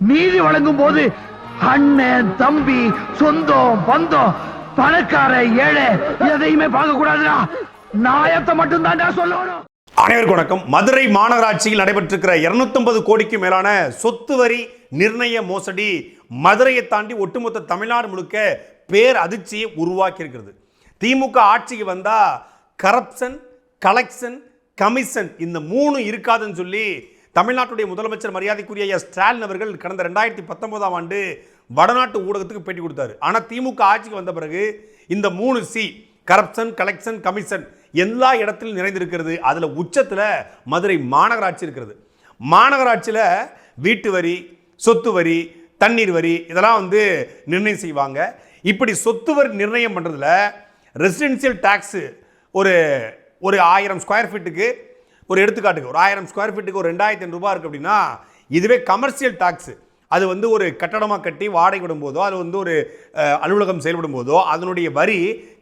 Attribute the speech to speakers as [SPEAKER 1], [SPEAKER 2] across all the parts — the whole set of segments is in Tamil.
[SPEAKER 1] நீதி வழங்கும் போது அண்ணன் தம்பி சொந்தம் பந்தம் பணக்கார ஏழை எதையுமே பார்க்க கூடாதுடா நாயத்தை மட்டும் சொல்லணும்.
[SPEAKER 2] அனைவருக்கும் வணக்கம். மதுரை மாநகராட்சியில் நடைபெற்றிருக்கிற 250 கோடிக்கு மேலான சொத்து வரி நிர்ணய மோசடி மதுரையை தாண்டி ஒட்டுமொத்த தமிழ்நாடு முழுக்க பேர் அதிர்ச்சியை உருவாக்கி இருக்கிறது திமுக ஆட்சிக்கு வந்தா கரப்ஷன் கலெக்ஷன் கமிஷன் இந்த மூணு இருக்காதுன்னு சொல்லி தமிழ்நாட்டுடைய முதலமைச்சர் மரியாதைக்குரிய ஐயா ஸ்டாலின் அவர்கள் கடந்த ரெண்டாயிரத்தி பத்தொன்பதாம் ஆண்டு வடநாட்டு ஊடகத்துக்கு பேட்டி கொடுத்தாரு. ஆனால் திமுக ஆட்சிக்கு வந்த பிறகு இந்த மூணு சி கரப்ஷன் கலெக்ஷன் கமிஷன் எல்லா இடத்திலும் நிறைந்திருக்கிறது. அதில் உச்சத்தில் மதுரை மாநகராட்சி இருக்கிறது. மாநகராட்சியில் வீட்டு வரி சொத்து வரி தண்ணீர் வரி இதெல்லாம் வந்து நிர்ணயம் செய்வாங்க. இப்படி சொத்து வரி நிர்ணயம் பண்ணுறதுல ரெசிடென்சியல் டேக்ஸு ஒரு ஒரு ஆயிரம் ஸ்கொயர் ஃபீட்டுக்கு ஒரு எடுத்துக்காட்டுக்கு ஒரு ஆயிரம் ஸ்கொயர் ஃபீட்டுக்கு ஒரு ரெண்டாயிரத்தி ரூபாய் இருக்குது அப்படின்னா இதுவே கமர்ஷியல் டாக்ஸ் அது வந்து ஒரு கட்டடமாக கட்டி வாடகை விடும்போதோ அது வந்து ஒரு அலுவலகம் செயல்படும் போதோ அதனுடைய வரி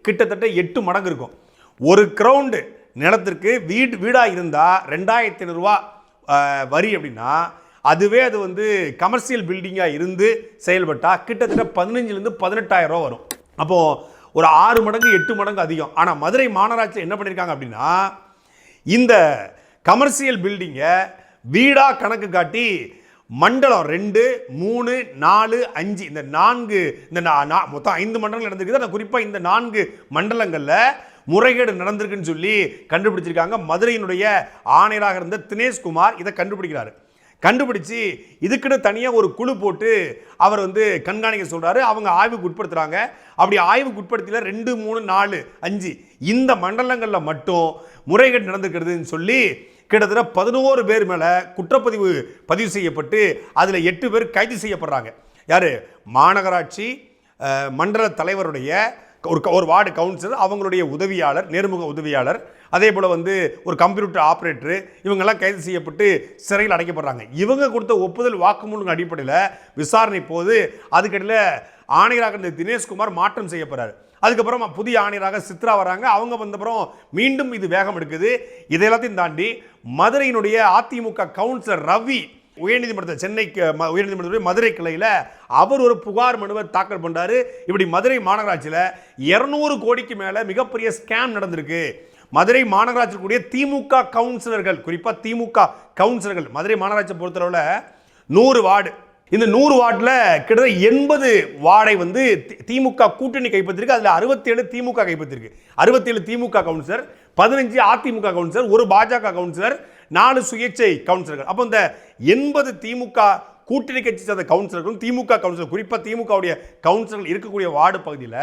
[SPEAKER 2] கிட்டத்தட்ட எட்டு மடங்கு இருக்கும். ஒரு கிரவுண்டு நிலத்திற்கு வீடு வீடாக இருந்தால் ரெண்டாயிரத்தி ஐநூறுரூவா வரி அப்படின்னா அதுவே அது வந்து கமர்ஷியல் பில்டிங்காக இருந்து செயல்பட்டால் கிட்டத்தட்ட பதினஞ்சுலேருந்து பதினெட்டாயிரம் ரூபா வரும். அப்போது ஒரு ஆறு மடங்கு எட்டு மடங்கு அதிகம். ஆனால் மதுரை மாநகராட்சியில் என்ன பண்ணியிருக்காங்க அப்படின்னா இந்த கமர்ஷியல் பில்டிங்கை வீடாக கணக்கு காட்டி மண்டலம் ரெண்டு மூணு நாலு அஞ்சு இந்த நான்கு இந்த மொத்தம் ஐந்து மண்டலங்கள் நடந்திருக்குது. ஆனால் குறிப்பாக இந்த நான்கு மண்டலங்களில் முறைகேடு நடந்திருக்குன்னு சொல்லி கண்டுபிடிச்சிருக்காங்க. மதுரையினுடைய ஆணையராக இருந்த தினேஷ்குமார் இதை கண்டுபிடிக்கிறாரு. கண்டுபிடிச்சு இதுக்குன்னு தனியாக ஒரு குழு போட்டு அவர் வந்து கண்காணிக்க சொல்கிறாரு அவங்க ஆய்வுக்கு உட்படுத்துகிறாங்க அப்படி ஆய்வுக்கு உட்படுத்தில ரெண்டு மூணு நாலு அஞ்சு இந்த மண்டலங்களில் மட்டும் முறைகேடு நடந்திருக்கிறதுன்னு சொல்லி கிட்டத்தட்ட பதினோரு பேர் மேலே குற்றப்பதிவு பதிவு செய்யப்பட்டு அதில் எட்டு பேர் கைது செய்யப்படுறாங்க. யார்? மாநகராட்சி மண்டல தலைவருடைய ஒரு க- ஒரு வார்டு கவுன்சிலர் அவங்களுடைய உதவியாளர் நேர்முக உதவியாளர் அதே போல் வந்து ஒரு கம்ப்யூட்டர் ஆப்ரேட்டரு இவங்கெல்லாம் கைது செய்யப்பட்டு சிறையில் அடைக்கப்படுறாங்க. இவங்க கொடுத்த ஒப்புதல் வாக்குமூலங்கள் அடிப்படையில் விசாரணை போது அதுக்கடையில் ஆணையராக இருந்த தினேஷ்குமார் மாற்றம் செய்யப்படுறாரு அதுக்கப்புறம் புதிய ஆணையராக சித்ரா வராங்க. அவங்க வந்தப்புறம் மீண்டும் இது வேகம் எடுக்குது. இதை எல்லாத்தையும் தாண்டி மதுரையினுடைய அதிமுக கவுன்சிலர் ரவி உயர்நீதிமன்றத்தை சென்னைக்கு உயர்நீதிமன்றத்துடைய மதுரை கிளையில் அவர் ஒரு புகார் மனுவை தாக்கல் பண்ணாரு இப்படி மதுரை மாநகராட்சியில் இரநூறு கோடிக்கு மேலே மிகப்பெரிய ஸ்கேம் நடந்திருக்கு. மதுரை மாநகராட்சியில் கூடிய திமுக கவுன்சிலர்கள் குறிப்பாக திமுக கவுன்சிலர்கள் மதுரை மாநகராட்சியை பொறுத்தளவில் நூறு வார்டு இந்த நூறு வாட்டில் கிட்டத்தட்ட எண்பது வார்டை வந்து தி- திமுக கூட்டணி கைப்பற்றிருக்கு. அதில் அறுபத்தேழு திமுக கைப்பற்றிருக்கு. அறுபத்தேழு திமுக கவுன்சிலர் பதினஞ்சு அதிமுக கவுன்சிலர் ஒரு பாஜக கவுன்சிலர் நாலு சுயேட்சை கவுன்சிலர்கள். அப்போ இந்த எண்பது திமுக கூட்டணி கட்சி சேர்ந்த கவுன்சிலர்களும் திமுக கவுன்சிலர் குறிப்பாக திமுகவுடைய கவுன்சிலர்கள் இருக்கக்கூடிய வார்டு பகுதியில்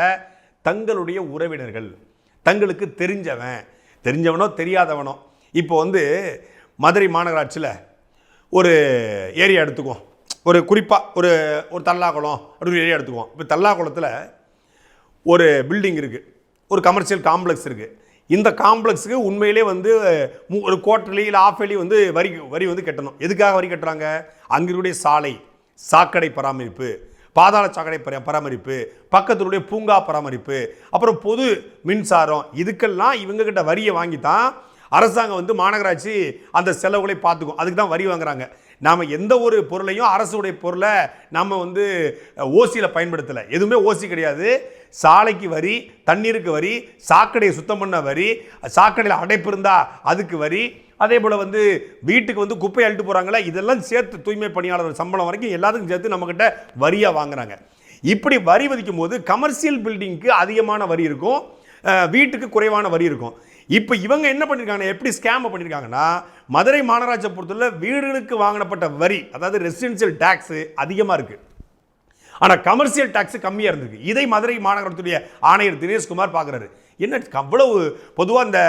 [SPEAKER 2] தங்களுடைய உறவினர்கள் தங்களுக்கு தெரிஞ்சவன் தெரிஞ்சவனோ தெரியாதவனோ. இப்போ வந்து மதுரை மாநகராட்சியில் ஒரு ஏரியா எடுத்துக்குவோம். ஒரு குறிப்பாக ஒரு ஒரு தல்லாக்குளம் அப்படி ஏரியா எடுத்துக்குவோம். இப்போ தல்லாக்குளத்தில் ஒரு பில்டிங் இருக்குது ஒரு கமர்ஷியல் காம்ப்ளெக்ஸ் இருக்குது இந்த காம்ப்ளெக்ஸுக்கு உண்மையிலே வந்து ஒரு குவார்டர்லி இல்லை ஆஃப் வந்து வரி வரி வந்து கட்டணும். எதுக்காக வரி கட்டுறாங்க? அங்கே இருக்கக்கூடிய சாலை சாக்கடை பராமரிப்பு பாதாள சாக்கடை பரா- பராமரிப்பு பக்கத்தினுடைய பூங்கா பராமரிப்பு அப்புறம் பொது மின்சாரம் இதுக்கெல்லாம் இவங்கக்கிட்ட வரியை வாங்கி தான் அரசாங்கம் வந்து மாநகராட்சி அந்த செலவுகளை பார்த்துக்கும். அதுக்கு தான் வரி வாங்குறாங்க. நாம் எந்த ஒரு பொருளையும் அரசுடைய பொருளை நம்ம வந்து ஓசியில் பயன்படுத்தலை. எதுவுமே ஓசி கிடையாது. சாலைக்கு வரி தண்ணீருக்கு வரி சாக்கடையை சுத்தம் பண்ண வரி சாக்கடையில் அடைப்பு இருந்தால் அதுக்கு வரி. அதே போல் வந்து வீட்டுக்கு வந்து குப்பை அள்ளிட்டு போகிறாங்களே இதெல்லாம் சேர்த்து தூய்மை பணியாளர் சம்பளம் வரைக்கும் எல்லாத்துக்கும் சேர்த்து நம்மக்கிட்ட வரியாக வாங்குறாங்க. இப்படி வரி விதிக்கும் போது கமர்ஷியல் பில்டிங்க்கு அதிகமான வரி இருக்கும். வீட்டுக்கு குறைவான வரி இருக்கும். இப்போ இவங்க என்ன பண்ணியிருக்காங்க எப்படி ஸ்கேம் பண்ணியிருக்காங்கன்னா மதுரை மாநகராட்சியை பொறுத்தவரை வீடுகளுக்கு வாங்கப்பட்ட வரி அதாவது ரெசிடென்சியல் டேக்ஸு அதிகமாக இருக்குது ஆனால் கமர்ஷியல் டேக்ஸ் கம்மியாக இருந்திருக்கு. இதை மதுரை மாநகரத்துடைய ஆணையர் தினேஷ்குமார் பார்க்குறாரு என்ன அவ்வளவு பொதுவாக இந்த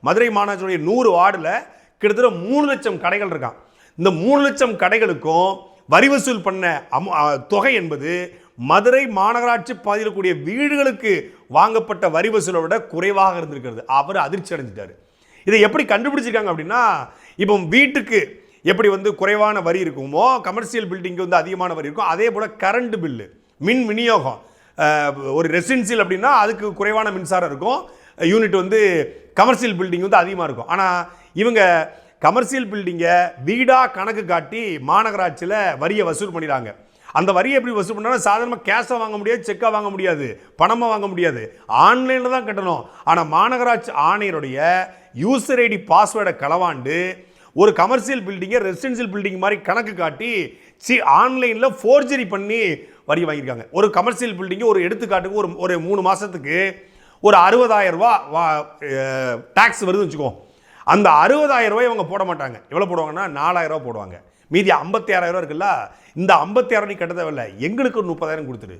[SPEAKER 2] மதுரை மாநகரத்துடைய நூறு வார்டில் கிட்டத்தட்ட மூணு லட்சம் கடைகள் இருக்கான் இந்த மூணு லட்சம் கடைகளுக்கும் வரி வசூல் பண்ண அமு தொகை என்பது மதுரை மாநகராட்சி பகுதியில் கூடிய வீடுகளுக்கு வாங்கப்பட்ட வரி வசூலை விட குறைவாக இருந்திருக்கிறது. அவர் அதிர்ச்சி அடைஞ்சிட்டாரு. இதை எப்படி கண்டுபிடிச்சிருக்காங்க அப்படின்னா இப்போ வீட்டுக்கு எப்படி வந்து குறைவான வரி இருக்குமோ கமர்ஷியல் பில்டிங்க்கு வந்து அதிகமான வரி இருக்கும் அதே போல் கரண்ட் பில்லு மின் விநியோகம் ஒரு ரெசிடென்சியல் அப்படின்னா அதுக்கு குறைவான மின்சாரம் இருக்கும். யூனிட் வந்து கமர்ஷியல் பில்டிங் வந்து அதிகமாக இருக்கும். ஆனால் இவங்க கமர்ஷியல் பில்டிங்கை வீடாக கணக்கு காட்டி மாநகராட்சியில் வரியை வசூல் பண்ணிடுறாங்க. அந்த வரியை எப்படி வசூல் பண்ணாலும் சாதாரணமாக கேஷாக வாங்க முடியாது செக்காக வாங்க முடியாது பணமாக வாங்க முடியாது. ஆன்லைனில் தான் கட்டணும். ஆனால் மாநகராட்சி ஆணையருடைய யூசர் ஐடி பாஸ்வேர்டை களவாண்டு ஒரு கமர்ஷியல் பில்டிங்கை ரெசிடென்சியல் பில்டிங் மாதிரி கணக்கு காட்டி சி ஆன்லைனில் ஃபோர்ஜரி பண்ணி வரி வாங்கியிருக்காங்க. ஒரு கமர்ஷியல் பில்டிங்கு ஒரு எடுத்துக்காட்டுக்கு ஒரு ஒரு மூணு மாதத்துக்கு ஒரு அறுபதாயிரம் ரூபா டேக்ஸ் வருதுன்னு வச்சுக்கோ. அந்த அறுபதாயிரம் ரூபாய் இவங்க போட மாட்டாங்க. எவ்வளோ போடுவாங்கன்னா நாலாயிரம் ரூபாய் போடுவாங்க. மீதி ஐம்பத்தி ஆறாயிரம் இருக்குல்ல இந்த ஐம்பத்தி ஆயிரம் நீ கட்ட தேவையில்லை. எங்களுக்கு ஒரு முப்பதாயிரம் கொடுத்துரு.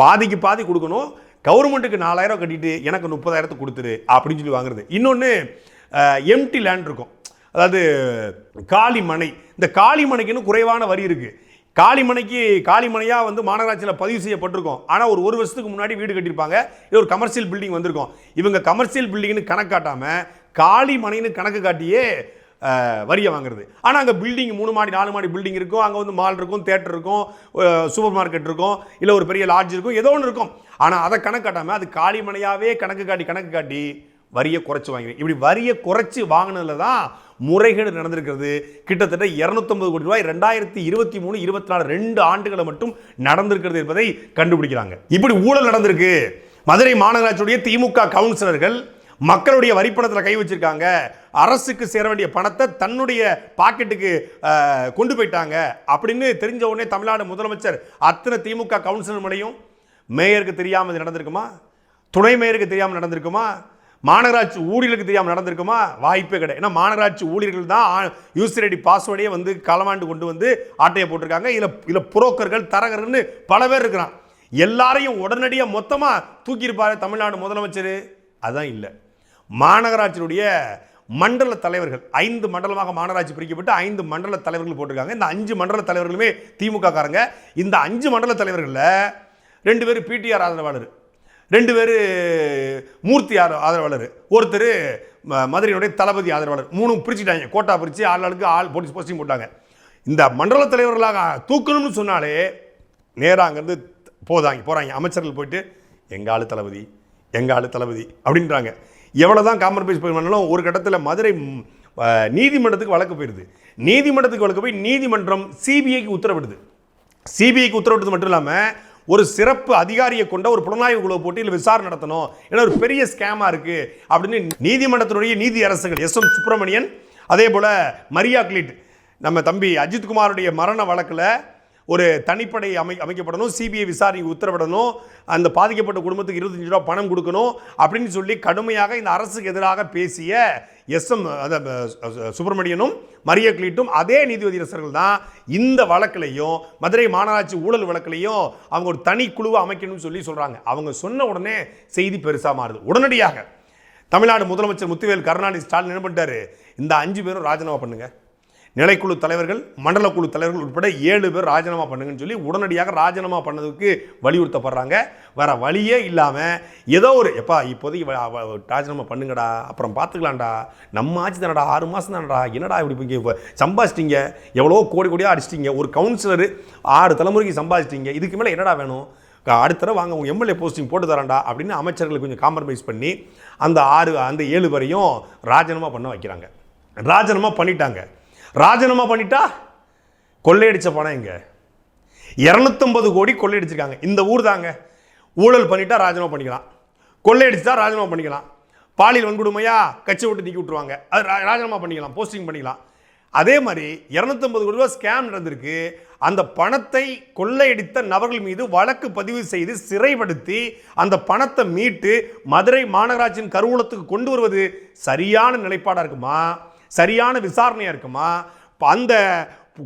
[SPEAKER 2] பாதிக்கு பாதி கொடுக்கணும். கவர்மெண்ட்டுக்கு நாலாயிரம் கட்டிட்டு எனக்கு முப்பதாயிரத்தை கொடுத்துரு அப்படின்னு சொல்லி வாங்குறது. இன்னொன்று எம்டி லேண்ட் இருக்கும். அதாவது காளிமனை. இந்த காளிமனைக்குன்னு குறைவான வரி இருக்குது காளிமனைக்கு காளிமனையாக வந்து மாநகராட்சியில் பதிவு செய்யப்பட்டிருக்கும். ஆனால் ஒரு ஒரு வருஷத்துக்கு முன்னாடி வீடு கட்டியிருப்பாங்க. இது ஒரு கமர்ஷியல் பில்டிங் வந்திருக்கும். இவங்க கமர்ஷியல் பில்டிங்னு கணக்கு காட்டாமல் காளிமனைன்னு கணக்கு காட்டியே வரியை வாங்குறது. ஆனால் அங்கே பில்டிங் மூணு மாடி நாலு மாடி பில்டிங் இருக்கும். அங்கே வந்து மால் இருக்கும் தேட்டர் இருக்கும் சூப்பர் மார்க்கெட் இருக்கும் இல்லை ஒரு பெரிய லாட்ஜ் இருக்கும் ஏதோ ஒன்று இருக்கும். ஆனால் அதை கணக்கு காட்டாமல் அது காளிமனையாகவே கணக்கு காட்டி கணக்கு காட்டி வரியை குறைச்சி வாங்கிறேன் இப்படி வரியை குறைச்சி வாங்கினதுல தான் முறைகேடு நடந்திருக்கிறது. கிட்டத்தட்ட 250 கோடி ரூபாய் ரெண்டாயிரத்தி இருபத்தி மூணு இருபத்தி நாலு ரெண்டு ஆண்டுகளை மட்டும் நடந்திருக்கிறது என்பதை கண்டுபிடிக்கிறாங்க. இப்படி ஊழல் நடந்திருக்கு. மதுரை மாநகராட்சியுடைய திமுக கவுன்சிலர்கள் மக்களுடைய வரிப்பணத்தில் கை வச்சிருக்காங்க. அரசுக்கு சேர வேண்டிய பணத்தை தன்னுடைய பாக்கெட்டுக்கு கொண்டு போயிட்டாங்க. அப்படின்னு தெரிஞ்ச உடனே தமிழ்நாடு முதலமைச்சர் அத்தனை திமுக கவுன்சிலர் மேயருக்கு தெரியாமல் இது நடந்திருக்குமா? துணை மேயருக்கு தெரியாமல் நடந்திருக்குமா? மாநகராட்சி ஊழியர்களுக்கு தெரியாமல் நடந்திருக்குமா? வாய்ப்பே கிடையாது. ஏன்னா மாநகராட்சி ஊழியர்கள் தான் யூசர் ஐடி பாஸ்வேர்டையே வந்து களமாண்டு கொண்டு வந்து ஆட்டையை போட்டிருக்காங்க. இதில் இதில் புரோக்கர்கள் தரகர்னு பல பேர் இருக்கிறான். எல்லாரையும் உடனடியாக மொத்தமாக தூக்கியிருப்பாரு தமிழ்நாடு முதலமைச்சர். அதான் இல்லை. மாநகராட்சியினுடைய மண்டல தலைவர்கள் ஐந்து மண்டலமாக மாநகராட்சி பிரிக்கப்பட்டு ஐந்து மண்டல தலைவர்கள் போட்டிருக்காங்க. இந்த அஞ்சு மண்டல தலைவர்களுமே திமுக காரங்க. இந்த அஞ்சு மண்டல தலைவர்களில் ரெண்டு பேர் பிடிஆர் ஆதரவாளர் ரெண்டு பேர் மூர்த்தி ஆர- ஆதரவாளர் ஒருத்தர் மதுரையினுடைய தளபதி ஆதரவாளர். மூணும் பிரிச்சுட்டாங்க. கோட்டா பிரித்து ஆள் ஆளுக்கு ஆள் போட்டி போஸ்டிங் போட்டாங்க. இந்த மண்டல தலைவர்களாக தூக்கணும்னு சொன்னாலே நேராக அங்கேருந்து போதாங்க போகிறாங்க அமைச்சர்கள் போயிட்டு எங்கள் ஆள் தளபதி எங்கள் ஆள் தளபதி அப்படின்றாங்க. எவ்வளோ தான் காம்ப்ரமைஸ் பண்ணாலும் ஒரு கட்டத்தில் மதுரை நீதிமன்றத்துக்கு வழக்கு போயிடுது. நீதிமன்றத்துக்கு வழக்கு போய் நீதிமன்றம் சிபிஐக்கு உத்தரவிடுது. சிபிஐக்கு உத்தரவிட்டது மட்டும் இல்லாமல் ஒரு சிறப்பு அதிகாரியை கொண்ட ஒரு புலனாய்வு குழு போட்டு இல்லை விசாரணை நடத்தணும். ஏன்னா ஒரு பெரிய ஸ்கேமாக இருக்குது அப்படின்னு நீதிமன்றத்தினுடைய நீதி அரசுகள் எஸ் எம் சுப்பிரமணியன் அதே போல் மரியா கிளிட் நம்ம தம்பி அஜித்குமாருடைய மரண வழக்கில் ஒரு தனிப்படை அமை அமைக்கப்படணும் சிபிஐ விசாரணை உத்தரவிடணும் அந்த பாதிக்கப்பட்ட குடும்பத்துக்கு இருபத்தஞ்சு ரூபா பணம் கொடுக்கணும் அப்படின்னு சொல்லி கடுமையாக இந்த அரசுக்கு எதிராக பேசிய எஸ் எம் சுப்பிரமணியனும் மரிய கிளீட்டும் அதே நீதிபதி அரசர்கள் தான் இந்த வழக்கிலையும் மதுரை மாநகராட்சி ஊழல் வழக்கிலையும் அவங்க ஒரு தனி குழுவை அமைக்கணும்னு சொல்லி சொல்கிறாங்க அவங்க சொன்ன உடனே செய்தி பெருசாக மாறுது. உடனடியாக தமிழ்நாடு முதலமைச்சர் முத்துவேல் கருணாநிதி ஸ்டாலின் என்ன பண்ணிட்டாரு? இந்த அஞ்சு பேரும் ராஜினாமா பண்ணுங்க. நிலைக்குழு தலைவர்கள் மண்டல குழு தலைவர்கள் உட்பட ஏழு பேர் ராஜினாமா பண்ணுங்கன்னு சொல்லி உடனடியாக ராஜினாமா பண்ணதுக்கு வலியுறுத்தப்படுறாங்க. வேற வழியே இல்லாமல் ஏதோ ஒரு எப்பா இப்போதைக்கு ராஜினாமா பண்ணுங்கடா அப்புறம் பார்த்துக்கலாம்டா நம்ம ஆட்சி தானடா ஆறு மாதம் தானடா என்னடா இப்படி இப்ப சம்பாதிச்சிட்டிங்க? எவ்வளோ கோடி கோடியாக அடிச்சிட்டிங்க. ஒரு கவுன்சிலர் ஆறு தலைமுறைக்கு சம்பாதிச்சிட்டிங்க. இதுக்கு மேலே என்னடா வேணும்? அடுத்த தடவை வாங்க உங்கள் எம்எல்ஏ போஸ்டிங் போட்டு தரேன்டா அப்படின்னு அமைச்சர்கள் கொஞ்சம் காம்ப்ரமைஸ் பண்ணி அந்த ஆறு அந்த ஏழு பேரையும் ராஜினாமா பண்ண வைக்கிறாங்க. ராஜினாமா பண்ணிட்டாங்க. ராஜினாமா பண்ணிட்டா? கொள்ளையடிச்ச பணம் எங்க? இரநூத்தம்பது கோடி கொள்ளையடிச்சிருக்காங்க. இந்த ஊர் தாங்க. ஊழல் பண்ணிட்டா ராஜினாமா பண்ணிக்கலாம். கொள்ளையடிச்சா ராஜினாமா பண்ணிக்கலாம். பாலியல் வன்கொடுமையா கட்சி விட்டு நீக்கி விட்டுருவாங்க. அது ராஜினாமா பண்ணிக்கலாம் போஸ்டிங் பண்ணிக்கலாம். அதே மாதிரி இரநூத்தம்பது கோடி ரூபா ஸ்கேம் நடந்திருக்கு. அந்த பணத்தை கொள்ளையடித்த நபர்கள் மீது வழக்கு பதிவு செய்து சிறைப்படுத்தி அந்த பணத்தை மீட்டு மதுரை மாநகராட்சியின் கருவூலத்துக்கு கொண்டு வருவது சரியான நிலைப்பாடாக இருக்குமா? சரியான விசாரணையாக இருக்குமா? அந்த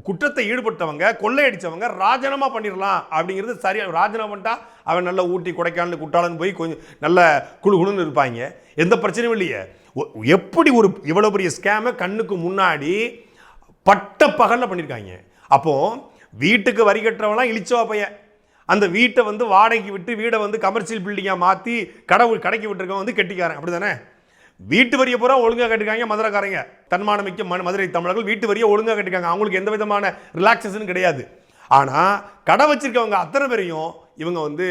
[SPEAKER 2] குற்றத்தை ஈடுபட்டவங்க கொள்ளையடித்தவங்க ராஜினாமா பண்ணிடலாம் அப்படிங்கிறது சரியா ராஜினாமா பண்ணிட்டா அவன் நல்ல ஊட்டி கொடைக்கானல் குட்டாளன் போய் கொஞ்சம் நல்ல குழு குழுன்னு இருப்பாங்க. எந்த பிரச்சனையும் இல்லையே. ஒ- எப்படி ஒரு இவ்வளோ பெரிய ஸ்கேமை கண்ணுக்கு முன்னாடி பட்ட பகலில் பண்ணியிருக்காங்க அப்போது வீட்டுக்கு வரி கட்டுறவங்களாம் இழிச்சவா பையன். அந்த வீட்டை வந்து வாடகைக்கு விட்டு வீடை வந்து கமர்ஷியல் பில்டிங்காக மாற்றி கடவுள் கடைக்கு விட்டுருக்கவன் வந்து கெட்டிக்காரன். அப்படி தானே வீட்டு வரியை பூரா ஒழுங்காக கட்டிருக்காங்க மதுரைக்காரங்க. தன்மானமிக்க மதுரை தமிழர்கள் வீட்டு வரியை ஒழுங்காக கட்டிருக்காங்க. அவங்களுக்கு எந்த விதமான ரிலாக்ஸேஷனும் கிடையாது. ஆனால் கடை வச்சிருக்கவங்க அத்தனை பேரையும் இவங்க வந்து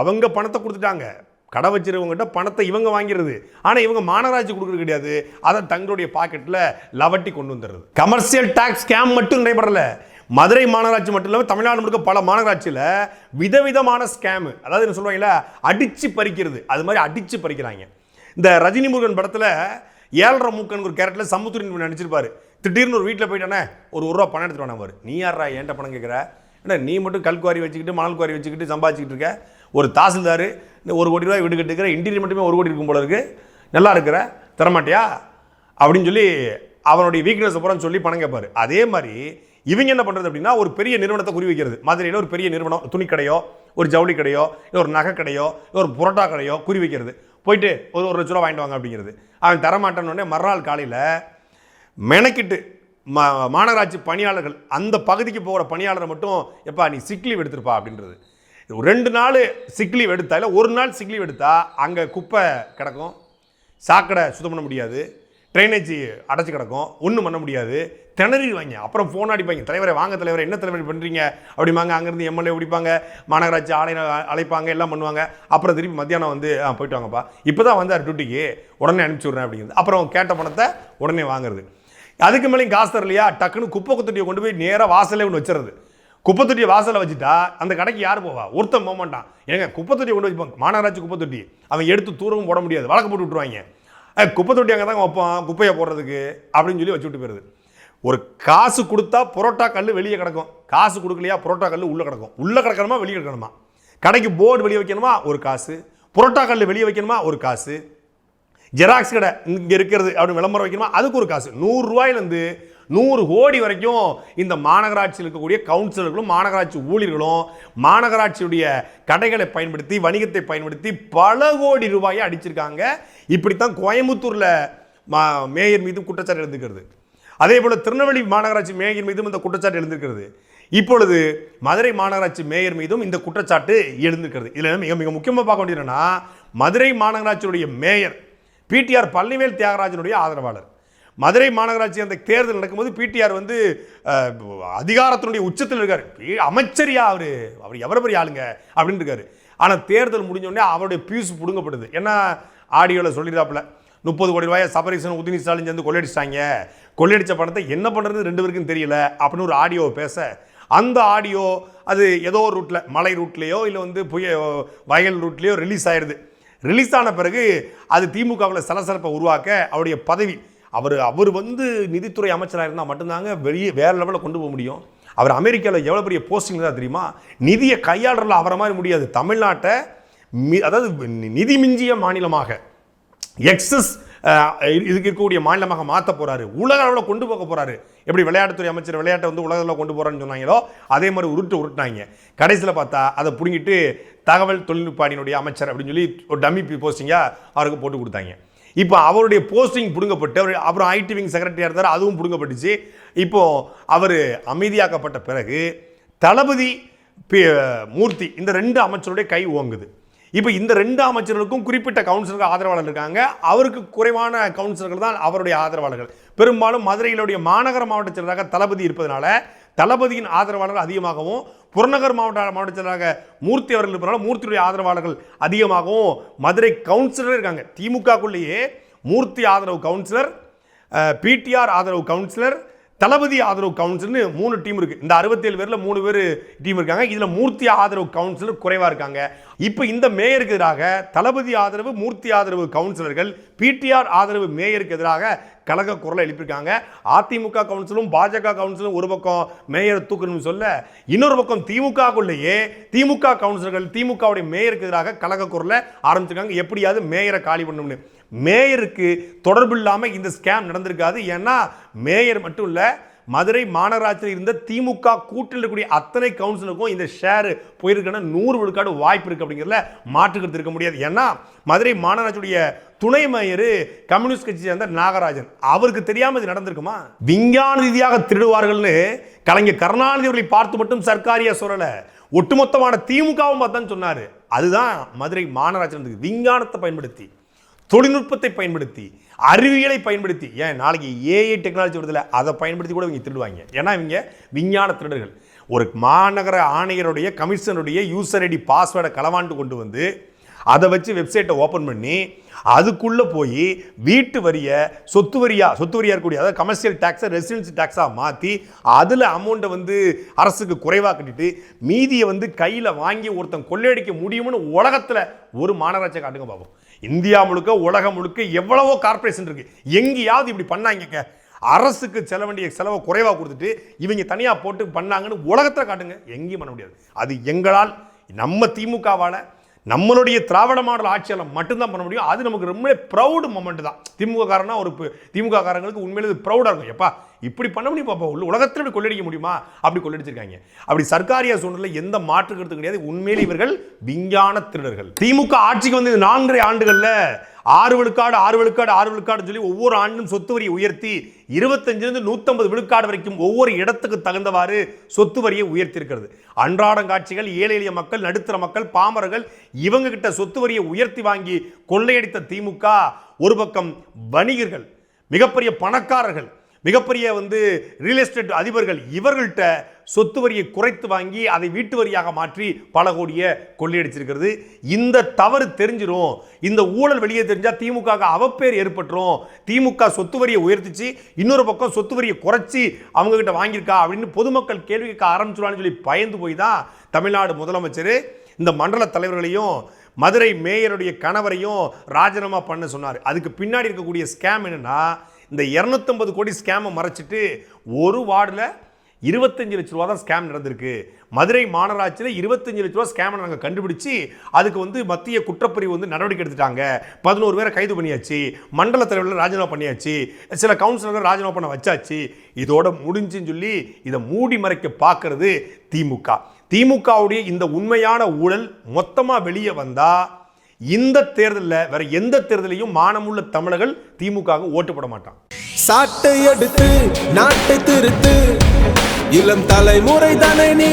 [SPEAKER 2] அவங்க பணத்தை கொடுத்துட்டாங்க. கடை வச்சிருக்கவங்ககிட்ட பணத்தை இவங்க வாங்கிடுறது. ஆனால் இவங்க மாநகராட்சி கொடுக்குறது கிடையாது. அதை தங்களுடைய பாக்கெட்டில் லவட்டி கொண்டு வந்துடுறது. கமர்ஷியல் டேக்ஸ் ஸ்கேம் மட்டும் நடைபெறல. மதுரை மாநகராட்சி மட்டும் இல்லாமல் தமிழ்நாடு முழுக்க பல மாநகராட்சியில் விதவிதமான ஸ்கேமு அதாவது என்ன சொல்லுவாங்கல்ல? அடிச்சு பறிக்கிறது. அது மாதிரி அடித்து பறிக்கிறாங்க. இந்த ரஜினி முருகன் படத்தில் ஏழரை மூக்கன் ஒரு கேரக்டரில் சமுத்திரன் நடிச்சிருப்பாரு. திடீர்னு ஒரு வீட்டில் போயிட்டானே ஒரு ஒரு ரூபா பணம் எடுத்துட்டு வாங்க நீ யாரா ஏன்ட்ட பணம் கேட்குற ஏன்னா நீ மட்டும் கல்குவாரி வச்சுக்கிட்டு மணல் குவாரி வச்சுக்கிட்டு சம்பாதிச்சிக்கிட்டு இருக்க? ஒரு தாசில்தார் இந்த ஒரு கோடி ரூபாய் வீடு கட்டுக்கிற இன்டீரியர் மட்டுமே ஒரு கோடி இருக்கும் போல இருக்கு. நல்லா இருக்கிற தரமாட்டியா? அப்படின்னு சொல்லி அவனுடைய வீக்னஸ் அப்புறம் சொல்லி பணம் கேட்பார் அதே மாதிரி இவங்க என்ன பண்ணுறது அப்படின்னா ஒரு பெரிய நிறுவனத்தை குறி வைக்கிறது. மதுரையில் ஒரு பெரிய நிறுவனம் துணி கடையோ ஒரு ஜவுளி கடையோ இல்லை ஒரு நகை கடையோ இல்லை ஒரு புரோட்டா கடையோ குறி வைக்கிறது. போயிட்டு ஒரு ஒரு லட்ச ரூபா வாங்கிட்டு வாங்க அப்படிங்கிறது. அவன் தரமாட்டேன்னு மறுநாள் காலையில் மெனக்கிட்டு மா மாநகராட்சி பணியாளர்கள் அந்த பகுதிக்கு போகிற பணியாளரை மட்டும் எப்பா நீ சிக்லீவ் எடுத்துருப்பா அப்படின்றது. ஒரு ரெண்டு நாள் சிக்லீவ் எடுத்தா இல்லை ஒரு நாள் சிக்லீவ் எடுத்தால் அங்கே குப்பை கிடக்கும். சாக்கடை சுத்தம் பண்ண முடியாது. ட்ரைனேஜ் அடைச்சி கிடக்கும். ஒன்றும் பண்ண முடியாது. திணறிடுவாங்க அப்புறம் ஃபோன் அடிப்பாங்க. தலைவரை வாங்க தலைவரை என்ன தலைவர் பண்ணுறீங்க அப்படிம்பாங்க. அங்கேருந்து எம்எல்ஏ பிடிப்பாங்க மாநகராட்சி ஆலை அழைப்பாங்க. எல்லாம் பண்ணுவாங்க. அப்புறம் திருப்பி மத்தியானம் வந்து ஆ போயிட்டு வாங்கப்பா. இப்போ தான் வந்தார் டியூட்டிக்கு உடனே அனுப்பிச்சி விட்றேன் அப்படிங்கிறது. அப்புறம் கேட்ட பணத்தை உடனே வாங்குறது. அதுக்கு மேலேயும் காசு தரலையா டக்குன்னு குப்பை குத்தட்டியை கொண்டு போய் நேராக வாசலே ஒன்று வச்சுறது குப்பை தொட்டியை வாசலை வச்சுட்டா அந்த கடைக்கு யார் போவா? ஒருத்தன் போக மாட்டான். ஏங்க குப்பை தொட்டியை கொண்டு வச்சுப்பாங்க மாநகராட்சி குப்பை தொட்டி அவன் எடுத்து தூரமும் போட முடியாது. வழக்கு போட்டு விட்டுருவாங்க. குப்பை தொட்டி அங்கே தான் வைப்பான் குப்பையை போடுறதுக்கு அப்படின்னு சொல்லி வச்சு விட்டு போயிடுது ஒரு காசு கொடுத்தா புரோட்டா கல் வெளியே கிடக்கும். காசு கொடுக்கலையா புரோட்டா கல் உள்ளே கிடக்கும். உள்ளே கிடக்கணுமா வெளியே கிடக்கணுமா? கடைக்கு போர்டு வெளியே வைக்கணுமா ஒரு காசு. புரோட்டா கல் வெளியே வைக்கணுமா ஒரு காசு. ஜெராக்ஸ் கடை இங்கே இருக்கிறது அப்படின்னு விளம்பரம் வைக்கணுமா அதுக்கு ஒரு காசு. நூறுரூவாயிலேருந்து நூறு கோடி வரைக்கும் இந்த மாநகராட்சியில் இருக்கக்கூடிய கவுன்சிலர்களும் மாநகராட்சி ஊழியர்களும் மாநகராட்சியுடைய கடைகளை பயன்படுத்தி வணிகத்தை பயன்படுத்தி பல கோடி ரூபாயை அடிச்சிருக்காங்க. இப்படித்தான் கோயம்புத்தூரில் மா மேயர் மீதும் குற்றச்சாட்டு எழுந்துக்கிறது. அதே போல் திருநெல்வேலி மாநகராட்சி மேயர் மீதும் இந்த குற்றச்சாட்டு எழுந்திருக்கிறது இப்பொழுது மதுரை மாநகராட்சி மேயர் மீதும் இந்த குற்றச்சாட்டு எழுந்திருக்கிறது இதில் மிக மிக முக்கியமாக பார்க்க வேண்டியது என்னன்னா மதுரை மாநகராட்சியுடைய மேயர் பிடிஆர் பழனிவேல் தியாகராஜனுடைய ஆதரவாளர். மதுரை மாநகராட்சி அந்த தேர்தல் நடக்கும்போது பிடிஆர் வந்து அதிகாரத்தினுடைய உச்சத்தில் இருக்கார். அமைச்சரியா அவர்? அவர் எவ்வளோ பெரிய ஆளுங்க? அப்படின்னு இருக்காரு. ஆனால் தேர்தல் முடிஞ்சோடனே அவருடைய பியூஸ் பிடுங்கப்படுது ஏன்னா ஆடியோவில் சொல்லிடுறாப்புல முப்பது கோடி ரூபாயை சபரீசன் உதினி ஸ்டாலின் சேர்ந்து கொள்ளையடிச்சிட்டாங்க. கொள்ளையடிச்ச பணத்தை என்ன பண்ணுறது ரெண்டு பேருக்கும் தெரியல அப்படின்னு ஒரு ஆடியோவை பேச அந்த ஆடியோ அது ஏதோ ஒரு ரூட்டில் மலை ரூட்லேயோ இல்லை வந்து புய வயல் ரூட்லேயோ ரிலீஸ் ஆயிடுது ரிலீஸ் ஆன பிறகு அது திமுகவில் சலசலப்பை உருவாக்க அவருடைய பதவி அவர் அவர் வந்து நிதித்துறை அமைச்சராக இருந்தால் மட்டும்தாங்க வெளியே வேறு லெவலில் கொண்டு போக முடியும். அவர் அமெரிக்காவில் எவ்வளோ பெரிய போஸ்டிங் தான் தெரியுமா? நிதியை கையாளுறதுல அவரை மாதிரி முடியாது. தமிழ்நாட்டை மி அதாவது நிதி மிஞ்சிய மாநிலமாக எக்ஸஸ் இதுக்கு இருக்கக்கூடிய மாநிலமாக மாற்ற போகிறாரு உலக அளவில் கொண்டு போக போகிறாரு எப்படி விளையாட்டுத்துறை அமைச்சர் விளையாட்டை வந்து உலக அளவில் கொண்டு போகிறான்னு சொன்னாங்களோ அதே மாதிரி உருட்டு உருட்டினாங்க. கடைசியில் பார்த்தா அதை பிடுங்கிட்டு தகவல் தொழில்நுட்ப அணியினுடைய அமைச்சர் அப்படின்னு சொல்லி ஒரு டம்மி போஸ்டிங்காக அவருக்கு போட்டு கொடுத்தாங்க. இப்போ அவருடைய போஸ்டிங் பிடுங்கப்பட்டு அவர் அப்புறம் ஐடி விங் செக்ரட்டரியாக இருந்தார் அதுவும் பிடுங்கப்பட்டுச்சு. இப்போது அவர் அமைதியாக்கப்பட்ட பிறகு தளபதி மூர்த்தி இந்த ரெண்டு அமைச்சருடைய கை ஓங்குது. இப்போ இந்த ரெண்டு அமைச்சர்களுக்கும் குறிப்பிட்ட கவுன்சிலர்கள் ஆதரவாளர் இருக்காங்க. அவருக்கு குறைவான கவுன்சிலர்கள் தான் அவருடைய ஆதரவாளர்கள். பெரும்பாலும் மதுரையிலுடைய மாநகர மாவட்ட செயலராக தளபதி இருப்பதனால தளபதியின் ஆதரவாளர்கள் அதிகமாகவும் புறநகர் மாவட்ட மாவட்ட செயலராக மூர்த்தி அவர்கள் இருப்பதனால மூர்த்தியுடைய ஆதரவாளர்கள் அதிகமாகவும் மதுரை கவுன்சிலர் இருக்காங்க. திமுகக்குள்ளேயே மூர்த்தி ஆதரவு கவுன்சிலர் பிடிஆர் ஆதரவு கவுன்சிலர் தளபதி ஆதரவு கவுன்சில்னு மூணு டீம் இருக்குது இந்த அறுபத்தேழு பேரில் மூணு பேர் டீம் இருக்காங்க. இதில் மூர்த்தி ஆதரவு கவுன்சிலர் குறைவாக இருக்காங்க. இப்போ இந்த மேயருக்கு எதிராக தளபதி ஆதரவு மூர்த்தி ஆதரவு கவுன்சிலர்கள் பிடிஆர் ஆதரவு மேயருக்கு எதிராக கழக குரலை எழுப்பியிருக்காங்க. அதிமுக கவுன்சிலும் பாஜக கவுன்சிலும் ஒரு பக்கம் மேயரை தூக்கணும்னு சொல்ல இன்னொரு பக்கம் திமுகக்குள்ளேயே திமுக கவுன்சிலர்கள் திமுகவுடைய மேயருக்கு எதிராக கழக குரலை ஆரம்பிச்சிருக்காங்க. எப்படியாவது மேயரை காலி பண்ணணும்னு. மேயருக்கு தொடர்பு இல்லாமல் இந்த ஸ்கேம் நடந்திருக்காது. ஏன்னா மேயர் மட்டும் இல்லை மதுரை மாநகராட்சியில் இருந்த திமுக கூட்டில் இருக்கக்கூடிய அத்தனை கவுன்சிலுக்கும் இந்த ஷேர் போயிருக்கான நூறு விழுக்காடு வாய்ப்பு இருக்குது அப்படிங்கிறதுல மாற்றுக்கிறது இருக்க முடியாது. ஏன்னா மதுரை மாநகராட்சியுடைய துணை மேயர் கம்யூனிஸ்ட் கட்சி சேர்ந்த நாகராஜன். அவருக்கு தெரியாமல் இது நடந்திருக்குமா? விஞ்ஞான ரீதியாக திருடுவார்கள்னு கலைஞர் கருணாநிதி அவர்களை பார்த்து மட்டும் சர்க்காரியா சொல்லலை. ஒட்டுமொத்தமான திமுகவும் பார்த்தான்னு சொன்னார். அதுதான் மதுரை மாநகராட்சி நடந்தது. விஞ்ஞானத்தை பயன்படுத்தி. தொழில்நுட்பத்தை பயன்படுத்தி அறிவியலை பயன்படுத்தி ஏன் நாளைக்கு ஏஐ டெக்னாலஜி வருதில்ல அதை பயன்படுத்தி கூட இவங்க திருடுவாங்க. ஏன்னா இவங்க விஞ்ஞான திருடர்கள். ஒரு மாநகர ஆணையருடைய கமிஷனருடைய யூசர் ஐடி பாஸ்வேர்டை களவாண்டு கொண்டு வந்து அதை வச்சு வெப்சைட்டை ஓப்பன் பண்ணி அதுக்குள்ளே போய் வீட்டு வரியை சொத்து வரியாக சொத்து வரியாக இருக்கக்கூடிய அதாவது கமர்ஷியல் டேக்ஸை ரெசிடென்சி டேக்ஸாக மாற்றி அதில் அமௌண்ட்டை வந்து அரசுக்கு குறைவாக கட்டிட்டு மீதியை வந்து கையில் வாங்கி ஒருத்தன் கொள்ளையடிக்க முடியும்னு உலகத்தில் ஒரு மாநகராட்சியை காட்டுங்க பார்ப்போம் இந்தியா முழுக்க உலகம் முழுக்க எவ்வளவோ கார்ப்பரேஷன் இருக்கு. எங்கேயாவது இப்படி பண்ணாங்க அரசுக்கு செல்ல வேண்டிய செலவை குறைவாக கொடுத்துட்டு இவங்க தனியாக போட்டு பண்ணாங்கன்னு உலகத்தில் காட்டுங்க. எங்கேயும் பண்ண முடியாது. அது எங்களால் நம்ம திமுகவால் நம்மளுடைய திராவிட மாடல் ஆட்சியால் மட்டும்தான் பண்ண முடியும். அது நமக்கு ரொம்ப ப்ரௌடு மொமெண்ட் தான். திமுக காரனா ஒரு திமுக காரங்களுக்கு உண்மையிலே இது ப்ரௌடாக இருக்கும். எப்பா இப்படி பண்ண முடியும் பாப்பா உள்ள உலகத்தில் இப்படி கொள்ளடிக்க முடியுமா? அப்படி கொள்ளடிச்சிருக்காங்க. அப்படி சர்க்காரியா சூழ்நிலை எந்த மாற்று கருத்து கிடையாது. உண்மையிலே இவர்கள் விஞ்ஞான திருடர்கள். திமுக ஆட்சிக்கு வந்து நான்கரை ஆண்டுகளில் ஆறு விழுக்காடு ஆறு விழுக்காடு ஆறு விழுக்காடுன்னு சொல்லி ஒவ்வொரு ஆண்டும் சொத்து வரியை உயர்த்தி இருபத்தஞ்சிலிருந்து நூற்றம்பது விழுக்காடு வரைக்கும் ஒவ்வொரு இடத்துக்கு தகுந்தவாறு சொத்து வரியை உயர்த்தியிருக்கிறது. அன்றாடம் காட்சிகள் ஏழை எளிய மக்கள் நடுத்தர மக்கள் பாமரர்கள் இவங்க கிட்ட சொத்து வரியை உயர்த்தி வாங்கி கொள்ளையடித்த திமுக ஒரு பக்கம் வணிகர்கள் மிகப்பெரிய பணக்காரர்கள் மிகப்பெரிய வந்து ரியல் எஸ்டேட் அதிபர்கள் இவர்கள்ட்ட சொத்து வரியை குறைத்து வாங்கி அதை வீட்டு வரியாக மாற்றி பல கோடியை கொள்ளையடிச்சிருக்கிறது. இந்த தவறு தெரிஞ்சிடும் இந்த ஊழல் வெளியே தெரிஞ்சால் திமுக அவப்பேர் ஏற்பட்டுரும். திமுக சொத்து வரியை உயர்த்திச்சு இன்னொரு பக்கம் சொத்து வரியை குறைச்சி அவங்கக்கிட்ட வாங்கியிருக்கா அப்படின்னு பொதுமக்கள் கேள்வி கேட்க ஆரம்பிச்சிருவான்னு சொல்லி பயந்து போய் தான் தமிழ்நாடு முதலமைச்சர் இந்த மண்டல தலைவர்களையும் மதுரை மேயருடைய கணவரையும் ராஜினாமா பண்ண சொன்னார். அதுக்கு பின்னாடி இருக்கக்கூடிய ஸ்கேம் என்னென்னா இந்த 250 கோடி ஸ்கேமை மறைச்சிட்டு ஒரு வார்டில் இருபத்தஞ்சு லட்ச ரூபா தான் ஸ்கேம் நடந்திருக்கு. மதுரை மாநகராட்சியில் இருபத்தஞ்சு லட்ச ரூபா ஸ்கேமை நாங்கள் கண்டுபிடிச்சி அதுக்கு வந்து மத்திய குற்றப்பிரிவு வந்து நடவடிக்கை எடுத்துட்டாங்க. பதினோரு பேரை கைது பண்ணியாச்சு. மண்டல தலைவர்கள் ராஜினாமா பண்ணியாச்சு. சில கவுன்சிலர்கள் ராஜினாமா பண்ண வச்சாச்சு. இதோட முடிஞ்சுன்னு சொல்லி இதை மூடி மறைக்க பார்க்கறது திமுக. திமுகவுடைய இந்த உண்மையான ஊழல் மொத்தமாக வெளியே வந்தால் இந்த தேர்தலில் வேற எந்த தேர்தலையும் மானமுள்ள தமிழர்கள் திமுக ஓட்டு போட மாட்டான்
[SPEAKER 3] சாட்டை எடுத்து நாட்டை திருத்து. இளம் தலைமுறை தானே நீ